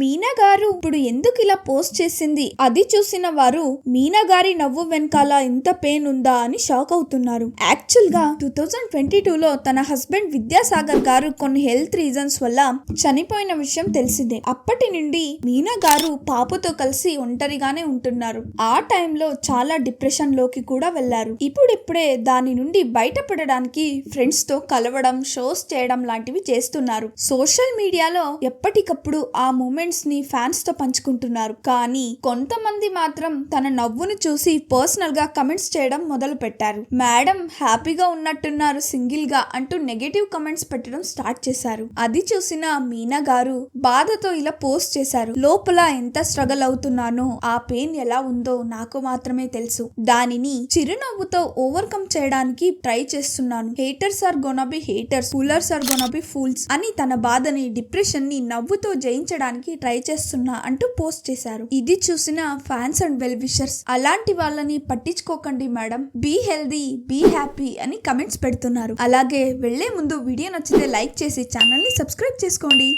మీనా గారు ఇప్పుడు ఎందుకు ఇలా పోస్ట్ చేసింది? అది చూసిన వారు మీనా గారి నవ్వు వెనకాల ఇంత పెయిన్ ఉందా? అని షాక్ అవుతున్నారు. యాక్చువల్గా టూ థౌజండ్ ట్వంటీ టూ లో తన హస్బెండ్ విద్యాసాగర్ గారు కొన్ని హెల్త్ రీజన్స్ వల్ల చనిపోయిన విషయం తెలిసిందే. అప్పటి నుండి మీనా గారు పాపతో కలిసి ఒంటరిగానే ఉంటున్నారు. ఆ టైంలో చాలా డిప్రెషన్లోకి కూడా వెళ్ళారు ఇప్పుడిప్పుడే దాని నుండి బయటపడడానికి ఫ్రెండ్స్తో కలవడం షోస్ చేయడం లాంటివి చేస్తున్నారు. సోషల్ మీడియాలో ఎప్పటికప్పుడు ఆ మూమెంట్ ని ఫ్యాన్స్తో పంచుకుంటున్నారు. కానీ కొంతమంది మాత్రం తన నవ్వును చూసి పర్సనల్గా కమెంట్స్ చేయడం మొదలు పెట్టారు మేడం హ్యాపీగా ఉన్నట్టున్నారు సింగిల్గా అంటూ నెగటివ్ కమెంట్స్ పెట్టడం స్టార్ట్ చేశారు. అది చూసిన మీనా గారు బాధతో ఇలా పోస్ట్ చేశారు. లోపల ఎంత స్ట్రగల్ అవుతున్నానో ఆ పెయిన్ ఎలా ఉందో నాకు మాత్రమే తెలుసు. దానిని చిరునవ్వుతో ఓవర్కమ్ చేయడానికి ట్రై చేస్తున్నాను. Haters are gonna haters foolers are gonna be fools అని తన బాధని డిప్రెషన్ని నవ్వుతో జయించడానికి ట్రై చేస్తున్నా అంటూ పోస్ట్ చేశారు. ఇది చూసిన ఫ్యాన్స్ అండ్ వెల్ విషర్స్ అలాంటి వాళ్ళని పట్టించుకోకండి madam. Be healthy be happy అని కమెంట్స్ పెడుతున్నారు. అలాగే వెళ్ళే ముందు వీడియో నచ్చితే లైక్ చేసి ఛానల్ని సబ్స్క్రైబ్ చేసుకోండి.